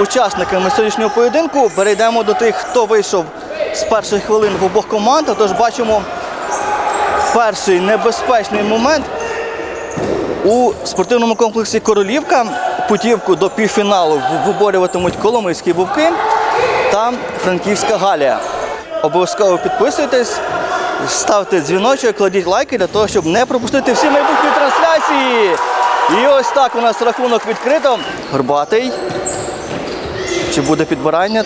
учасниками сьогоднішнього поєдинку. Перейдемо до тих, хто вийшов з перших хвилин в обох команд. Тож бачимо перший небезпечний момент у спортивному комплексі Королівка. Путівку до півфіналу виборюватимуть Коломийські вовки та Франківська Галія. Обов'язково підписуйтесь, ставте дзвіночок, кладіть лайки для того, щоб не пропустити всі майбутні трансляції. І ось так у нас рахунок відкрито. Горбатий. Чи буде підбирання?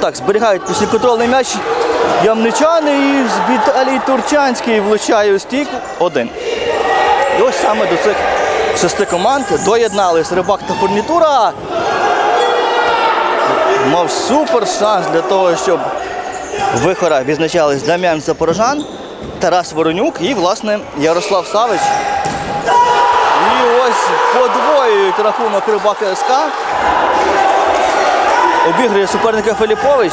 Так, зберігають післяконтрольний м'яч ямничани і Віталій Турчанський влучає у стійку. Один. І ось саме до цих шести команд доєднались рибак та фурнітура. Мав супер шанс для того, щоб вихора відзначались Дам'ян Запорожан, Тарас Воронюк і, власне, Ярослав Савич. І ось подвоюють рахунок рибака СК. Обігрує суперника Филіпович.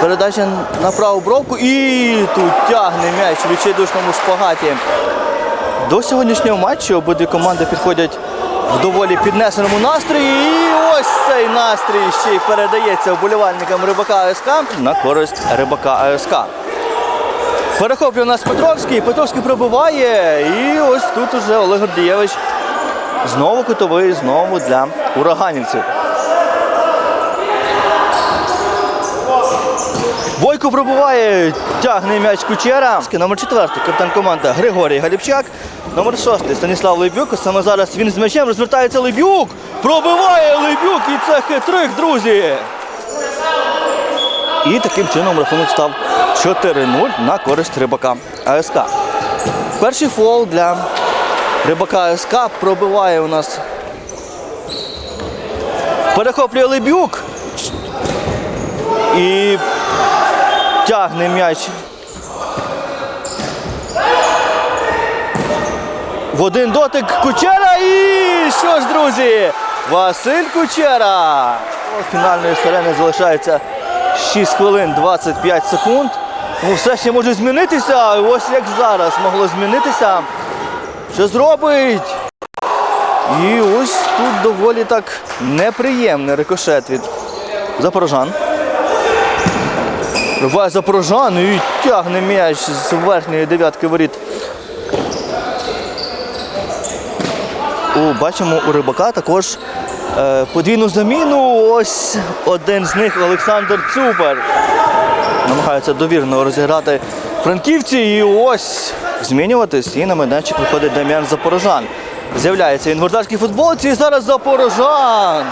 Передача на праву бровку і тут тягне м'яч у відчайдушному шпагаті. До сьогоднішнього матчу обидві команди підходять в доволі піднесеному настрої. І ось цей настрій ще й передається вболівальникам рибака АСК на користь рибака АСК. Перехоплює у нас Петровський. Петровський пробиває. І ось тут уже Олег Гордієвич. Знову кутовий, знову для ураганівців. Бойко пробуває, тягне м'яч Кучера. Номер четвертий, капітан команди Григорій Галіпчак. Номер шостий Станіслав Лебюк. Саме зараз він з м'ячем розвертається Лебюк. Пробиває Лебюк і це хитрих, друзі. І таким чином рахунок став 4-0 на користь рибака АСК. Перший фол для рибака АСК пробиває у нас. Перехоплює Лебюк. І тягне м'яч. В один дотик Кучера і що ж, друзі? Василь Кучера. Фінальної сирени залишається 6 хвилин 25 секунд. Ну, все ще може змінитися. Ось як зараз могло змінитися. Що зробить? І ось тут доволі так неприємний рикошет від запорожан. Рває Запорожан і тягне м'яч з верхньої дев'ятки воріт. У, бачимо у рибака також е, подвійну заміну. Ось один з них Олександр Цупер. Намагається довірно розіграти франківці. І ось змінюватись. І на майданчик виходить Дем'ян Запорожан. З'являється він в футболці. І зараз Запорожан.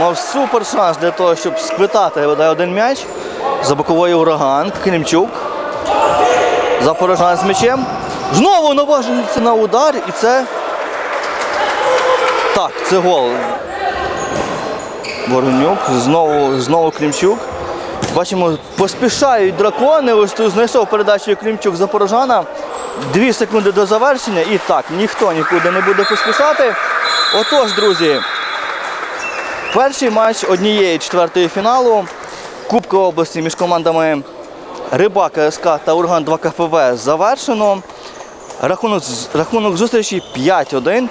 Мав супер шанс для того, щоб сквитати бодай один м'яч. За бокової ураган. Клімчук. Запорожан з м'ячем. Знову наважується на удар. І це. Так, це гол. Воронюк. Знову, знову Клімчук. Бачимо, поспішають дракони. Ось тут знайшов передачу Клімчук Запорожана. Дві секунди до завершення. І так, ніхто нікуди не буде поспішати. Отож, друзі, перший матч однієї четвертої фіналу Кубка області між командами Риба СК та Урган 2 КФВ завершено. Рахунок, рахунок зустрічі 5-1